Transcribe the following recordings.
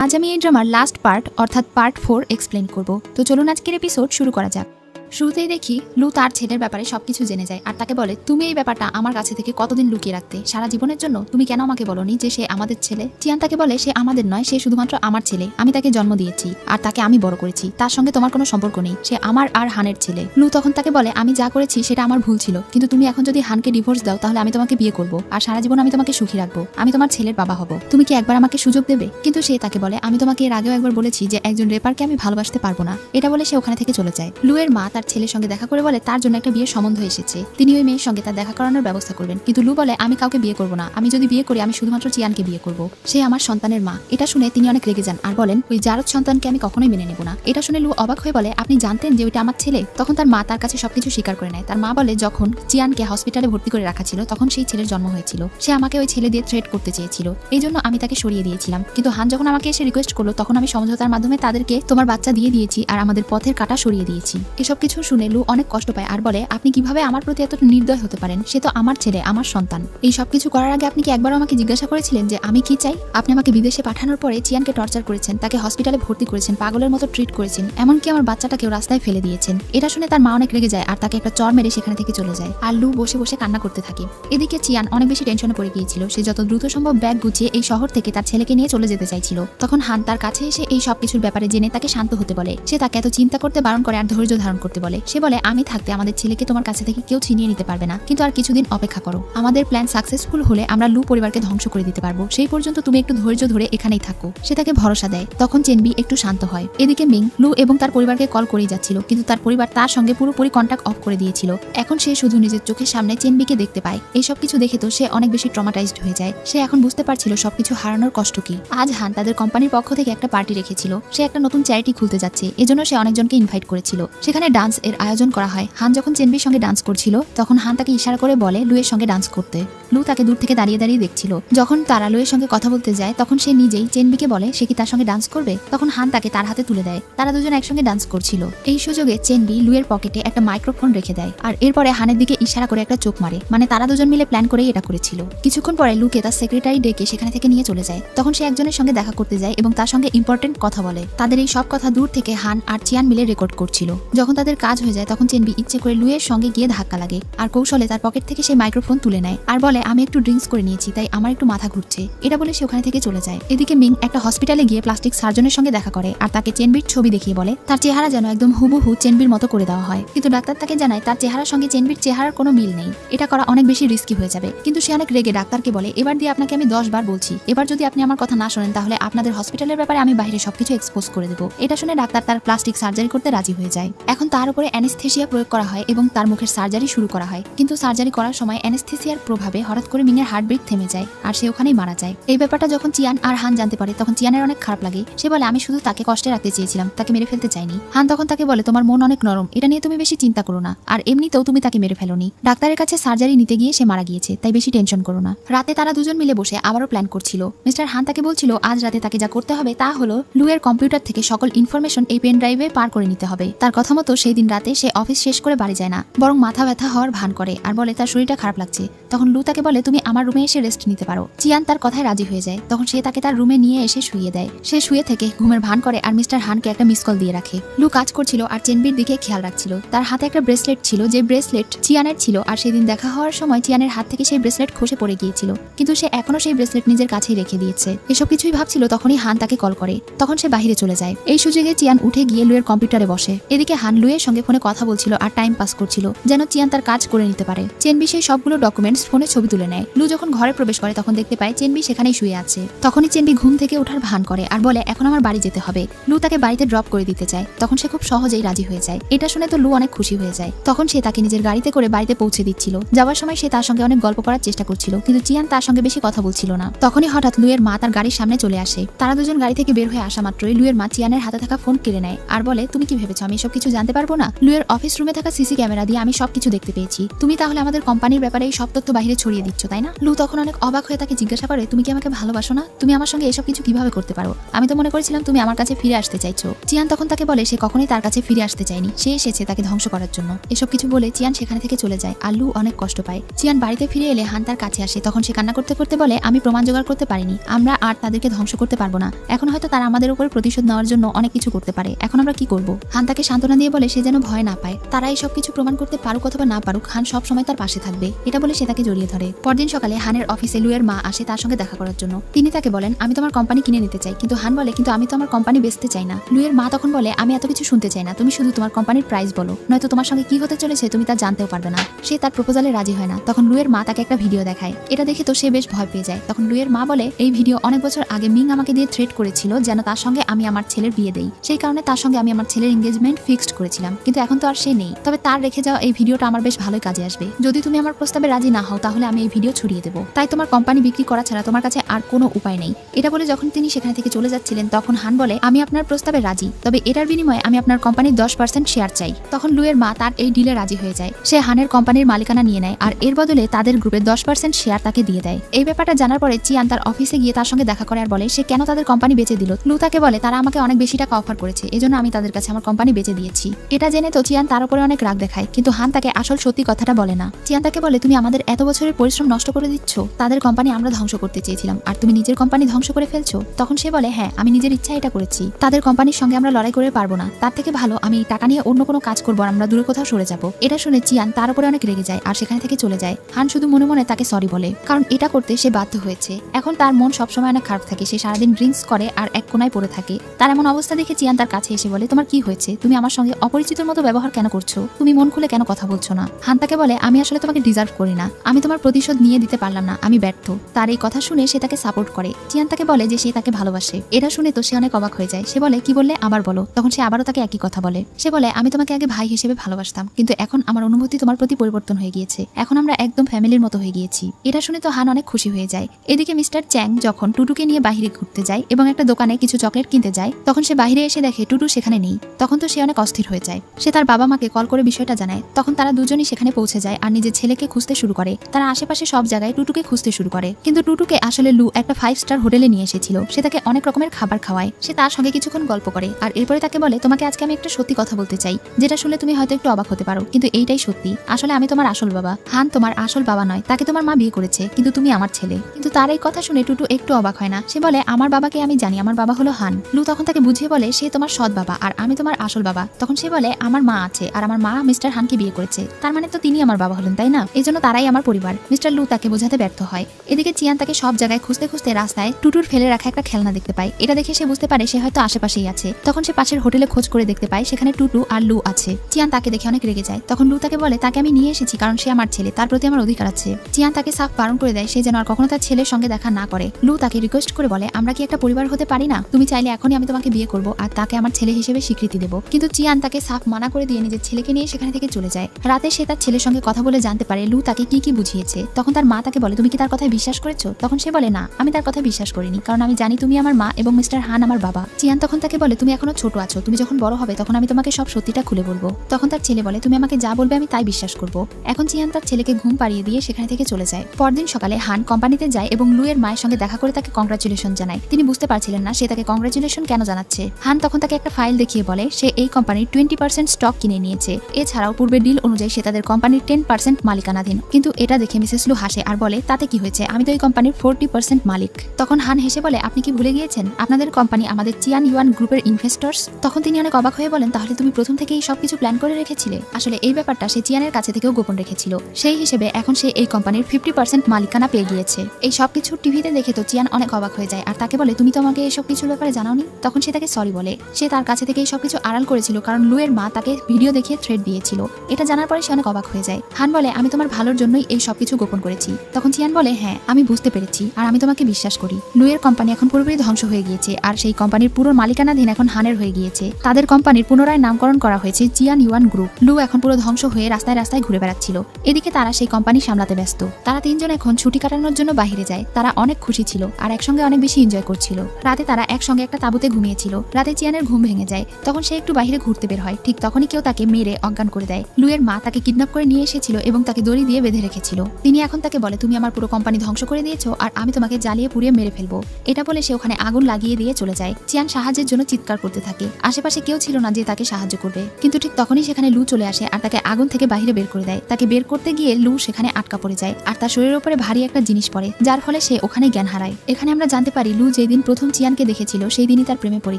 আজ আমি এই ড্রামার লাস্ট পার্ট অর্থাৎ পার্ট ফোর এক্সপ্লেন করব। তো চলুন আজকের এপিসোড শুরু করা যাক। শুরুতেই দেখি লু তার ছেলের ব্যাপারে সবকিছু জেনে যায় আর তাকে বলে, তুমি এই ব্যাপারটা আমার কাছে থেকে কতদিন লুকিয়ে রাখতে? সারা জীবনের জন্য তুমি কেন আমাকে বলনি যে সে আমাদের ছেলে? চিয়ান তাকে বলে, সে আমাদের নয়, সে শুধুমাত্র আমার ছেলে। আমি তাকে জন্ম দিয়েছি আর তাকে আমি বড় করেছি। তার সঙ্গে তোমার কোনো সম্পর্ক নেই। সে আমার আর হানের ছেলে। লু তখন তাকে বলে, আমি যা করেছি সেটা আমার ভুল ছিল। কিন্তু তুমি এখন যদি হানকে ডিভোর্স দাও, তাহলে আমি তোমাকে বিয়ে করব। আর সারা জীবন আমি তোমাকে সুখী রাখব। আমি তোমার ছেলের বাবা হব। তুমি কি একবার আমাকে সুযোগ দেবে? কিন্তু সে তাকে বলে, আমি তোমাকে এর আগেও একবার বলেছি যে একজন রেপারকে আমি ভালোবাসতে পারব না। এটা বলে সে ওখানে থেকে চলে যায়। লুয়ের মা তার ছেলের সঙ্গে দেখা করে বলে, তার জন্য একটা বিয়ের সম্বন্ধ এসেছে। তিনি ওই মেয়ের সঙ্গে তার দেখা করানোর ব্যবস্থা করবেন। কিন্তু লু বলে, আমি কাউকে বিয়ে করব না। আমি যদি বিয়ে করি, আমি শুধুমাত্র চিয়ানকে বিয়ে করব। সে আমার সন্তানের মা। এটা শুনে তিনি অনেক রেগে যান আর বলেন, ওই জারদ সন্তানকে আমি কখনোই মেনে নেব না। এটা শুনে লু অবাক হয়ে বলে, আপনি জানতেন যে ওইটা আমার ছেলে? তখন তার মা তার কাছে সবকিছু স্বীকার করে নেয়। তার মা বলে, যখন চিয়ানকে হসপিটালে ভর্তি করে রাখা ছিল, তখন সেই ছেলের জন্ম হয়েছিল। সে আমাকে ওই ছেলে দিয়ে থ্রেট করতে চেয়েছিল। এই জন্য আমি তাকে সরিয়ে দিয়েছিলাম। কিন্তু হান যখন আমাকে এসে রিকোয়েস্ট করল, তখন আমি সমঝোতার মাধ্যমে তাদেরকে তোমার বাচ্চা দিয়ে দিয়েছি আর আমাদের পথের কাটা সরিয়ে দিয়েছি। এসব কিছু শুনে লু অনেক কষ্ট পায় আর বলে, আপনি কীভাবে আমার প্রতি এত নির্দয় হতে পারেন? সে তো আমার ছেলে, আমার সন্তান। এই সব কিছু করার আগে আপনি কি একবার আমাকে জিজ্ঞাসা করেছিলেন যে আমি কি চাই? আপনি আমাকে বিদেশে পাঠানোর পরে চিয়ানকে টর্চার করেছেন, তাকে হসপিটালে ভর্তি করেছেন, পাগলের মতো ট্রিট করেছেন, এমনকি আমার বাচ্চাটাকেও রাস্তায় ফেলে দিয়েছেন। এটা শুনে তার মা অনেক রেগে যায় আর তাকে একটা চর মেরে সেখানে থেকে চলে যায়। আর লু বসে বসে কান্না করতে থাকে। এদিকে চিয়ান অনেক বেশি টেনশনে পড়ে গিয়েছিল। সে যত দ্রুত সম্ভব ব্যাগ গুছিয়ে এই শহর থেকে তার ছেলেকে নিয়ে চলে যেতে চাইছিল। তখন হান তার কাছে এসে এই সব কিছুর ব্যাপারে জেনে তাকে শান্ত হতে বলে। সে তাকে এত চিন্তা করতে বারণ করে আর ধৈর্য ধারণ করতে বলে, সে বলে, আমি থাকতে আমাদের ছেলেকে তোমার কাছে থেকে কেউ ছিনিয়ে নিতে পারবে না। কিন্তু আর কিছুদিন অপেক্ষা করো। আমাদের প্ল্যান সাকসেসফুল হলে আমরা লু পরিবারকে ধ্বংস করে দিতে পারব। সেই পর্যন্ত তুমি একটু ধৈর্য ধরে এখানেই থাকো। সে তাকে ভরসা দেয়। তখন চেনবি একটু শান্ত হয়। এদিকে মিং, লু এবং তার পরিবারকে কল করেই যাচ্ছিল। কিন্তু তার পরিবার তার সঙ্গে পুরোপুরি কন্ট্যাক্ট অফ করে দিয়েছিল। এখন সে শুধু নিজের চোখের সামনে চেনবিকে দেখতে পায়। এইসব কিছু দেখে তো সে অনেক বেশি ট্রমাটাইজড হয়ে যায়। সে এখন বুঝতে পারছিল সবকিছু হারানোর কষ্ট কি। আজ হান তাদের কোম্পানির পক্ষ থেকে একটা পার্টি রেখেছিল। সে একটা নতুন চ্যারিটি খুলতে যাচ্ছে। এজন্য সে অনেকজনকে ইনভাইট করেছিল। সেখানে ডান্স এর আয়োজন করা হয়। হান যখন চেনবির সঙ্গে ডান্স করছিল, তখন হান তাকে ইশারা করে বলে, লুয়ের সঙ্গে ডান্স করতে। লু তাকে দূর থেকে দাঁড়িয়ে দাঁড়িয়ে দেখছিল। যখন তারা লুয়ের সঙ্গে কথা বলতে যায়, তখন সে নিজেই চেনবিকে বলে, সে কি তার সঙ্গে ডান্স করবে? তখন হান তাকে তার হাতে তুলে দেয়। তারা দুজন একসঙ্গে ডান্স করছিল। এই সুযোগে চেনবি লুয়ের পকেটে একটা মাইক্রোফোন রেখে দেয়। আর এরপরে হানের দিকে ইশারা করে একটা চোখ মারে। মানে তারা দুজন মিলে প্ল্যান করেই এটা করেছিল। কিছুক্ষণ পরে লুকে তার সেক্রেটারি ডেকে সেখানে থেকে নিয়ে চলে যায়। তখন সে একজনের সঙ্গে দেখা করতে যায় এবং তার সঙ্গে ইম্পর্টেন্ট কথা বলে। তাদের এই সব কথা দূর থেকে হান আর চিয়ান মিলে রেকর্ড করছিল। যখন তাদের কাজ হয়ে যায়, তখন চেনবি ইচ্ছে করে লুয়ের সঙ্গে গিয়ে ধাক্কা লাগে। আর কৌশলে তার পকেট থেকে সেই মাইক্রোফোন তুলে নেয়। আর বলে, আমি একটু ড্রিঙ্কস করে নিয়েছি, তাই আমার একটু মাথা ঘুরছে। এটা বলে সে ওখানে থেকে চলে যায়। এদিকে মিং একটা হসপিটালে গিয়ে প্লাস্টিক সার্জনের সঙ্গে দেখা করে। আর তাকে চেনবির ছবি দেখিয়ে বলে, তার চেহারা যেন একদম হুবহু চেনবির মতো করে দেওয়া হয়। কিন্তু ডাক্তার তাকে জানায়, তার চেহারার সঙ্গে চেনবির চেহারার কোনো মিল নেই। এটা করা অনেক বেশি রিস্কি হয়ে যাবে। কিন্তু সে অনেক রেগে ডাক্তারকে বলে, এবার দিয়ে আপনাকে আমি দশ বার বলছি। এবার যদি আপনি আমার কথা না শোনেন, তাহলে আপনাদের হসপিটালের ব্যাপারে আমি বাইরে সবকিছু এক্সপোজ করে দেবো। এটা শুনে ডাক্তার তার প্লাস্টিক সার্জারি করতে রাজি হয়ে যায়। এখন তার উপরে অ্যানেস্থেসিয়া প্রয়োগ করা হয় এবং তার মুখের সার্জারি শুরু করা হয়। কিন্তু সার্জারি করার সময় অ্যানেস্থেসিয়ার প্রভাবে হঠাৎ করে মিংয়ের হার্টব্রিক থেমে যায় আর সে ওখানেই মারা যায়। এই ব্যাপারটা যখন চিয়ান আর হান জানতে পারে, তখন চিয়ানের অনেক খারাপ লাগে। সে বলে, আমি শুধু তাকে কষ্টে রাখতে চেয়েছিলাম, তাকে মেরে ফেলতে চাইনি। হান তখন তাকে বলে, তোমার মন অনেক নরম, এটা নিয়ে তুমি বেশি চিন্তা করো না। আর এমনিতেও তুমি তাকে মেরে ফেলোনি। ডাক্তারের কাছে সার্জারি নিতে গিয়ে সে মারা গিয়েছে, তাই বেশি টেনশন করো না। রাতে তারা দুজন মিলে বসে আবারও প্ল্যান করছিল। মিস্টার হান তাকে বলছিল, আজ রাতে তাকে যা করতে হবে তা হলো লুয়ের কম্পিউটার থেকে সকল ইনফরমেশন এই পেন ড্রাইভে পার করে নিতে হবে। তার কথা মতো সেই দিন রাতে সে অফিস শেষ করে বাড়ি যায় না, বরং মাথা ব্যথা হওয়ার ভান করে আর বলে, তার শরীরটা খারাপ লাগছে। তখন লু তাকে বলে, তুমি আমার রুমে এসে রেস্ট নিতে পারো। চিয়ান তার কথায় রাজি হয়ে যায়। তখন সে তাকে তার রুমে নিয়ে এসে শুয়ে দেয়। সে শুয়ে থেকে ঘুমের ভান করে আর মিস্টার হানকে একটা মিস কল দিয়ে রাখে। লু কাজ করছিল আর চেনবির দিকে খেয়াল রাখছিল। তার হাতে একটা ব্রেসলেট ছিল যে ব্রেসলেট চিয়ানের ছিল আর সেদিন দেখা হওয়ার সময় চিয়ানের হাত থেকে সেই ব্রেসলেট খসে পড়ে গিয়েছিল। কিন্তু সে এখনও সেই ব্রেসলেট নিজের কাছেই রেখে দিয়েছে। এসব কিছুই ভাবছিল তখনই হান তাকে কল করে। তখন সে বাহিরে চলে যায়। এই সুযোগে চিয়ান উঠে গিয়ে লুয়ের কম্পিউটারে বসে। এদিকে হান লুয়ের সঙ্গে ফোনে কথা বলছিল আর টাইম পাস করছিল, যেন চিয়ান তার কাজ করে নিতে পারে। চেনবি সেই সবগুলো ডকুমেন্টস ফোনে ছবি তুলে নেয়। লু যখন ঘরে প্রবেশ করে, তখন দেখতে পায় চেনবি সেখানেই শুয়ে আছে। তখনই চেনবি ঘুম থেকে ওঠার ভান করে আর বলে, এখন আমার বাড়ি যেতে হবে। লু তাকে বাড়িতে ড্রপ করে দিতে চায়। তখন সে খুব সহজেই রাজি হয়ে যায়। এটা শুনে তো লু অনেক খুশি হয়ে যায়। তখন সে তাকে নিজের গাড়িতে করে বাড়িতে পৌঁছে দিচ্ছিল। যাওয়ার সময় সে তার সঙ্গে অনেক গল্প করার চেষ্টা করছিল, কিন্তু চিয়ান তার সঙ্গে বেশি কথা বলছিল না। তখনই হঠাৎ লুয়ের মা তার গাড়ির সামনে চলে আসে। তারা দুজন গাড়ি থেকে বের হয়ে আসা মাত্রই লুয়ের মা চিয়ানের হাতে থাকা ফোন কেড়ে নেয় আর বলে, তুমি কি ভেবেছো আমি এসব কিছু জানতে পারব না? লুয়ের অফিস রুমে থাকা সিসি ক্যামেরা দিয়ে আমি সবকিছু দেখতে পেয়েছি। তুমি তাহলে আমাদের কোম্পানির ব্যাপারে এই সব তথ্য বাইরে ছড়িয়ে দিচ্ছ, তাই না লু তখন অনেক অবাক হয়ে তাকে জিজ্ঞাসা করে, তুমি কি আমাকে ভালোবাসো না? তুমি আমার সঙ্গে এসব কিছু কীভাবে করতে পারো? আমি তো মনে করেছিলাম তুমি আমার কাছে ফিরে আসতে চাইছো। চিয়ান তখন তাকে বলে, সে কখনোই তার কাছে ফিরে আসতে চায়নি। সে এসেছে তাকে ধ্বংস করার জন্য। এসব কিছু বলে চিয়ান সেখানে থেকে চলে যায় আর লু অনেক কষ্ট পায়। চিয়ান বাড়িতে ফিরে এলে হান তার কাছে আসে। তখন সে কান্না করতে করতে বলে, আমি প্রমাণ জোগাড় করতে পারিনি। আমরা আর তাদেরকে ধ্বংস করতে পারব না। এখন হয়তো তারা আমাদের উপর প্রতিশোধ নেওয়ার জন্য অনেক কিছু করতে পারে। এখন আমরা কি করব? হান তাকে সান্ত্বনা দিয়ে বলে, সে যেন ভয় না পায়। তারা এই সব কিছু প্রমাণ করতে পারুক অথবা না পারুক, হান সব সময় তার পাশে থাকবে। এটা বলে সে তাকে জড়িয়ে ধরে। পরদিন সকালে হানের অফিসে লুয়ের মা আসে তার সঙ্গে দেখা করার জন্য। তিনি তাকে বলেন, আমি তোমার কোম্পানি কিনে নিতে চাই। কিন্তু হান বলে, কিন্তু আমি তো আমার কোম্পানি বেচতে চাই না। লুয়ের মা তখন বলে, আমি এত কিছু শুনতে চাই না। তুমি শুধু তোমার কোম্পানির প্রাইস বলো। নয়তো তোমার সঙ্গে কি হতে চলেছে তুমি তা জানতেও পারবে না। সে তার প্রপোজালে রাজি হয় না। তখন লুয়ের মা তাকে একটা ভিডিও দেখায়। এটা দেখে তো সে বেশ ভয় পেয়ে যায়। তখন লুয়ের মা বলে, এই ভিডিও অনেক বছর আগে মিং আমাকে দিয়ে থ্রেট করেছিল যেন তার সঙ্গে আমি আমার ছেলের বিয়ে দেই। সেই কারণে তার সঙ্গে আমি আমার ছেলের এঙ্গেজমেন্ট ফিক্সড করেছিলাম। কিন্তু এখন তো আর সে নেই। তবে তার রেখে যাওয়া এই ভিডিওটা আমার বেশ ভালোই কাজে আসবে। যদি তুমি আমার প্রস্তাবে রাজি না হও, তাহলে আমি এই ভিডিও ছড়িয়ে দেবো। তাই তোমার কোম্পানি বিক্রি করা ছাড়া তোমার কাছে আর কোনো উপায় নেই। এটা বলে যখন তিনি সেখানে থেকে চলে যাচ্ছিলেন, তখন হান বলে, আমি আপনার প্রস্তাবে রাজি। তবে এটার বিনিময়ে আমি আপনার কোম্পানির দশ পার্সেন্ট শেয়ার চাই। তখন লুয়ের মা তার এই ডিলে রাজি হয়ে যায়। সে হানের কোম্পানির মালিকানা নিয়ে নেয় আর এর বদলে তাদের গ্রুপের দশ পার্সেন্ট শেয়ার তাকে দিয়ে দেয়। এই ব্যাপারটা জানার পরে চিয়ান তার অফিসে গিয়ে তার সঙ্গে দেখা করে আর বলে, সে কেন তাদের কোম্পানি বেঁচে দিল? লু তাকে বলে, তারা আমাকে অনেক বেশি টাকা অফার করেছে। এজন্য আমি তাদের কাছে আমার কোম্পানি বেঁচে দিয়েছি। এটা জেনে তো চিয়ান তার উপরে অনেক রাগ দেখায়, কিন্তু হান তাকে আসল সত্যি কথাটা বলে না। চিয়ান তাকে বলে, তুমি আমাদের এত বছরের পরিশ্রম নষ্ট করে দিচ্ছ? তাদের কোম্পানি আমরা ধ্বংস করতে চেয়েছিলাম। আর তুমি নিজের কোম্পানি ধ্বংস করে ফেলছো? তখন সে বলে হ্যাঁ আমি নিজের ইচ্ছা এটা করেছি। তাদের কোম্পানির সঙ্গে আমরা লড়াই করে পারব না। তার থেকে ভালো, আমি টাকা নিয়ে অন্য কোনো কাজ করব আমরা দূরে কোথাও সরে যাব। এটা শুনে চিয়ান তার উপরে অনেক রেগে যায় আর সেখানে থেকে চলে যায়। হান শুধু মনে মনে তাকে সরি বলে, কারণ এটা করতে সে বাধ্য হয়েছে। এখন তার মন সবসময় অনেক খারাপ থাকে। সে সারাদিন ড্রিঙ্কস করে আর এক কোনায় পড়ে থাকে। তার এমন অবস্থা দেখে চিয়ান তার কাছে এসে বলে, তোমার কি হয়েছে? তুমি আমার সঙ্গে অপরিচিতর মতো ব্যবহার কেন করছ? তুমি মন খুলে কেন কথা বলছো না? হান তাকে বলে, আমি আসলে তোমাকে ডিজার্ভ করি না। আমি তোমার প্রতিশোধ নিয়ে দিতে পারলাম না, আমি ব্যর্থ। তার এই কথা শুনে সে তাকে সাপোর্ট করে। চিয়ান তাকে বলে যে সে তাকে ভালোবাসে। এটা শুনে তো সে অনেক অবাক হয়ে যায়। সে বলে, কি বললে? আবার বলো। তখন সে আবারও তাকে একই কথা বলে। সে বলে, আমি তোমাকে আগে ভাই হিসেবে ভালোবাসতাম, কিন্তু এখন আমার অনুভূতি তোমার প্রতি পরিবর্তন হয়ে গিয়েছে। এখন আমরা একদম ফ্যামিলির মতো হয়ে গিয়েছি। এটা শুনে তো হান অনেক খুশি হয়ে যায়। এদিকে মিস্টার চ্যাং যখন টুটুকে নিয়ে বাইরে ঘুরতে যায় এবং একটা দোকানে কিছু চকলেট কিনতে যায়, তখন সে বাইরে এসে দেখে টুটু সেখানে নেই। তখন তো সে অনেক অস্থির হয়ে যায়। সে তার বাবা মাকে কল করে বিষয়টা জানায়। তখন তারা দুজনই সেখানে পৌঁছে যায় আর নিজের ছেলেকে খুঁজতে শুরু করে। তারা আশেপাশে সব জায়গায় টুটুকে খুঁজতে শুরু করে। কিন্তু টুটুকে আসলে লু একটা ফাইভ স্টার হোটেলে নিয়ে এসেছিল। সে তাকে অনেক রকমের খাবার খাওয়ায়। সে তার সঙ্গে কিছুক্ষণ গল্প করে। আর এরপরে তাকে বলে, তোমাকে আজকে আমি একটা সত্যি কথা বলতে চাই। যেটা শুনলে তুমি হয়তো একটু অবাক হতে পারো। কিন্তু এইটাই সত্যি। আসলে আমি তোমার আসল বাবা। হান তোমার আসল বাবা নয়। তাকে তোমার মা বিয়ে করেছে। কিন্তু তুমি আমার ছেলে। কিন্তু তার এই কথা শুনে টুটু একটু অবাক হয় না। সে বলে, আমার বাবাকে আমি জানি। আমার বাবা হলো হান। লু তখন তাকে বুঝিয়ে বলে, সে তোমার সৎ বাবা। আর আমি তোমার আসল বাবা। তখন সে বলে, আমার মা আছে। আর আমার মা মিস্টার হানকে বিয়ে করেছে। তার মানে তো তিনি আমার বাবা হলেন, তাই না? এই জন্য তারাই আমার পরিবার। মিস্টার লু তাকে বোঝাতে ব্যর্থ হয়। এদিকে চিয়ান তাকে সব জায়গায় খুঁজতে খুঁজতে রাস্তায় টুটুর ফেলে রাখা একটা খেলনা দেখতে পায়। এটা দেখে সে বুঝতে পারে সে হয়তো আশেপাশেই আছে। তখন সে পাশের হোটেলে খোঁজ করে দেখতে পায়, সেখানে টুটু আর লু আছে। চিয়ান তাকে দেখে অনেক রেগে যায়। তখন লু তাকে বলে, তাকে আমি নিয়ে এসেছি কারণ সে আমার ছেলে। তার প্রতি আমার অধিকার আছে। চিয়ান তাকে সাফ বারণ করে দেয়, সে যেন আর কখনো তার ছেলের সঙ্গে দেখা না করে। লু তাকে রিকোয়েস্ট করে বলে, আমরা কি একটা পরিবার হতে পারি না? তুমি চাইলে এখনই আমি তোমাকে বিয়ে করব আর তাকে আমার ছেলে হিসেবে স্বীকৃতি দেবো। কিন্তু চিয়ান তাকে সাফ মানা করে দিয়ে নিজের ছেলেকে নিয়ে সেখানে থেকে চলে যায়। রাতে সে তার ছেলের সঙ্গে কথা বলে জানতে পারে লু তাকে কি কি বুঝিয়েছে। তখন তার মা তাকে বলে, তুমি কি তার কথায় বিশ্বাস করেছ? তখন সে বলে, না, আমি তার কথা বিশ্বাস করিনি, কারণ আমি জানি তুমি আমার মা এবং মিস্টার হান আমার বাবা। চিয়ান তখন তাকে বলে, তুমি এখনও ছোট আছো, তুমি যখন বড় হবে তখন আমি তোমাকে সব সত্যিটা খুলে বলব। তখন তার ছেলে বলে, তুমি আমাকে যা বলবে আমি তাই বিশ্বাস করব। এখন চিয়ান তার ছেলেকে ঘুম পাড়িয়ে দিয়ে সেখানে থেকে চলে যায়। পরদিন সকালে হান কোম্পানিতে যায় এবং লুয়ের মায়ের সঙ্গে দেখা করে তাকে কংগ্রাচুলেশন জানায়। তিনি বুঝতে পারছিলেন না, সে তাকে কংগ্রাচুলেশন কেন জানাচ্ছে? হান তখন তাকে একটা ফাইল দেখিয়ে বলে, সে এই কোম্পানির টোয়েন্টি পার্সেন্ট স্টক কিনে নিয়েছে। এছাড়াও পূর্বে ডিল অনুযায়ী সে তাদের কোম্পানির টেন পার্সেন্ট মালিকানাধীন। কিন্তু এটা দেখে মিসেস লু হাসে। আর বলে, তাতে কি হয়েছে? আমি তো এই কোম্পানির ফোরটি পার্সেন্ট মালিক। তখন হান হেসে বলে, আপনি কি ভুলে গিয়েছেন? আপনাদের কোম্পানি আমাদের চিয়ান ইউয়ান গ্রুপের ইনভেস্টর্স তখন তিনি অনেক অবাক হয়ে বলেন, তাহলে তুমি প্রথম থেকেই সবকিছু প্ল্যান করে রেখেছিলে? আসলে এই ব্যাপারটা সে চিয়ানের কাছে থেকেও গোপন রেখেছিল। সেই হিসেবে এখন সে এই কোম্পানির ফিফটি পার্সেন্ট মালিকানা পেয়ে গিয়েছে। এই সবকিছু টিভিতে দেখে তো চিয়ান অনেক অবাক হয়ে যায়। আর তাকে বলে, তুমি তো আমাকে এই সব কিছুর ব্যাপারে জানাওনি? তখন সে তাকে সরি বলে। সে তার কাছে থেকে এই সবকিছু আড়াল করেছিল, কারণ লুয়ের মা তাকে ভিডিও দেখিয়ে থ্রেড দিয়েছিল। এটা জানার পরে সে অনেক অবাক হয়ে যায়। হান বলে, আমি তোমার ভালোর জন্যই এই সবকিছু গোপন করেছি। তখন চিয়ান বলে হ্যাঁ আমি বুঝতে পেরেছি আর আমি তোমাকে বিশ্বাস করি। লুয়ের কোম্পানি এখন পুরোপুরি ধ্বংস হয়ে গিয়েছে আর সেই কোম্পানির পুরো মালিকানাধীন এখন হানের হয়ে গিয়েছে। তাদের কোম্পানির পুনরায় নামকরণ করা হয়েছে জিয়ান ইউয়ান গ্রুপ। লু এখন পুরো ধ্বংস হয়ে রাস্তায় রাস্তায় ঘুরে বেড়াচ্ছিল। এদিকে তারা সেই কোম্পানি সামলাতে ব্যস্ত। তারা তিনজন এখন ছুটি কাটানোর জন্য বাইরে যায়। তারা অনেক খুশি ছিল আর একসঙ্গে অনেক বেশি এনজয় করছিল। রাতে তারা একসঙ্গে একটা তাঁবুতে ঘুমিয়েছিল। রাতে চিয়ানের ঘুম ভেঙে যায়। তখন সে একটু বাইরে ঘুরতে বের হয়। ঠিক তখনই কেউ তাকে মেরে অজ্ঞান করে দেয়। লুয়ের মা তাকে কিডন্যাপ করে নিয়ে এসেছিল এবং তাকে দড়ি দিয়ে বেঁধে রেখেছিল। তিনি এখন তাকে বলে, তুমি আমার পুরো কোম্পানি ধ্বংস করে দিয়েছ আর আমি তোমাকে জ্বালিয়ে পুড়িয়ে মেরে ফেলব। এটা বলে সে ওখানে আগুন লাগিয়ে দিয়ে চলে যায়। চিয়ান সাহায্যের জন্য চিৎকার করতে থাকে। আশেপাশে কেউ ছিল না যে তাকে সাহায্য করবে। কিন্তু ঠিক তখনই সেখানে লু চলে আসে আর তাকে আগুন থেকে বাইরে বের করে দেয়। তাকে বের করতে গিয়ে লু সেখানে আটকা পড়ে যায় আর তার শরীরের উপরে ভারী একটা জিনিস পড়ে, যার ফলে সে ওখানে জ্ঞান হারায়। এখানে আমরা জানতে পারি, লু যেদিন প্রথম চিয়ানকে দেখেছিল সেই দিনই তার প্রেমে পড়ে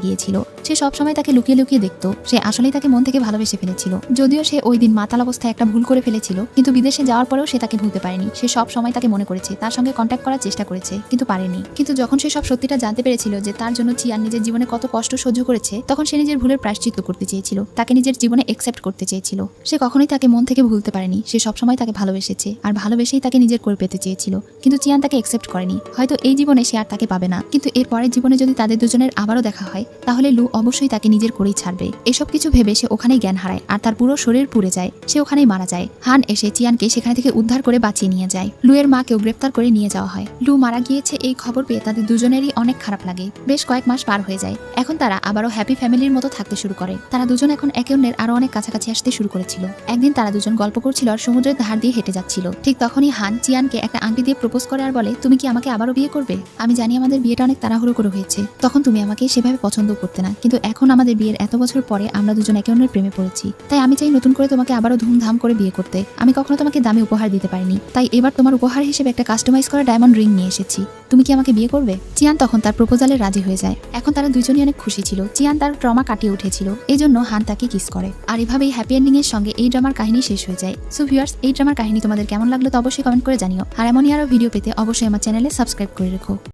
গিয়েছিল। সে সবসময় তাকে লুকিয়ে লুকিয়ে দেখতো। সে আসলেই তাকে মন থেকে ভালোবেসে ফেলেছিল। যদিও সে ওই দিন মাতাল অবস্থায় একটা ভুল করে ফেলেছিল, কিন্তু বিদেশে যাওয়ার পরেও সে তাকে ভুলতে পারেনি। সে সব সময় তাকে মনে করেছে, তার সঙ্গে কন্ট্যাক্ট করার চেষ্টা করেছে, কিন্তু পারেনি। কিন্তু যখন সে সব সত্যিটা জানতে পেরেছিল যে তার জন্য চিয়ান নিজের জীবনে কত কষ্ট সহ্য করেছে, তখন সে নিজের ভুলের প্রায়শ্চিত্ত করতে চেয়েছিল, তাকে নিজের জীবনে একসেপ্ট করতে চেয়েছিল। সে কখনোই তাকে মন থেকে ভুলতে পারেনি, সে সবসময় তাকে ভালোবেসেছে, আর ভালোবেসেই তাকে নিজের করে পেতে চেয়েছিল। কিন্তু চিয়ান তাকে একসেপ্ট করেনি, হয়তো এই জীবনে সে আর তাকে পাবে না। কিন্তু এর পরের জীবনে যদি তাদের দুজনের আবারও দেখা হয়, তাহলে লু অবশ্যই তাকে নিজের করেই ছাড়বে। এসব কিছু ভেবে সে ওখানেই জ্ঞান হারায়, আর তার পুরো শরীর পুড়ে যায়, সে ওখানেই মারা যায়। হান এসে চিয়ানকে সেখান থেকে উদ্ধার করে বাঁচিয়ে নিয়ে যায়। লুয়ের মাকেও গ্রেপ্তার করে নিয়ে যাওয়া হয়। লু মারা গিয়েছে এই খবর পেয়ে তাদের দুজনেরই অনেক খারাপ লাগে। বেশ কয়েক মাস পার হয়ে যায়। এখন তারা আবারও হ্যাপি ফ্যামিলির মতো থাকতে শুরু করে। তারা দুজন এখন একে অন্যের আরও অনেক কাছাকাছি আসতে শুরু করেছিল। একদিন তারা দুজন গল্প করছিল আর সমুদ্রের ধার দিয়ে হেঁটে যাচ্ছিল। ঠিক তখনই হান চিয়ানকে একটা আংটি দিয়ে প্রপোজ করে আর বলে, তুমি কি আমাকে আবারও বিয়ে করবে? আমি জানি আমাদের বিয়েটা অনেক তাড়াহুড়ো করে হয়েছে। তখন তুমি আমাকে সেভাবে পছন্দ করতে না। কিন্তু এখন আমাদের বিয়ের এত বছর পরে আমরা দুজন একে অন্যের প্রেমে পড়েছি। তাই আমি চাই নতুন করে তোমাকে আবারও ধুমধাম করে বিয়ে করতে। আমি কখনো তোমাকে দামি উপহার দিতে পারিনি। তাই এবার তোমার উপহার হিসেবে একটা কাস্টমাইজ করা ডায়মন্ড রিং নিয়ে এসেছি। তুমি কি আমাকে বিয়ে করবে? চিয়ান তখন তার প্রপোজালে রাজি হয়ে যায়। এখন তারা দুজনই অনেক খুশি ছিল। চিয়ান তার ট্রমা কাটিয়ে উঠেছিল। এই জন্য হান তাকে কিস করে। আর এভাবেই হ্যাপি এন্ডিং এর সঙ্গে এই ড্রামার কাহিনী শেষ হয়ে যায়। সো ভিউয়ার্স এই ড্রামার কাহিনী তোমাদের কেমন লাগল তো অবশ্যই কমেন্ট করে জানিও। আর এমনই আরও ভিডিও পেতে অবশ্যই আমার চ্যানেলে সাবস্ক্রাইব করে রেখো।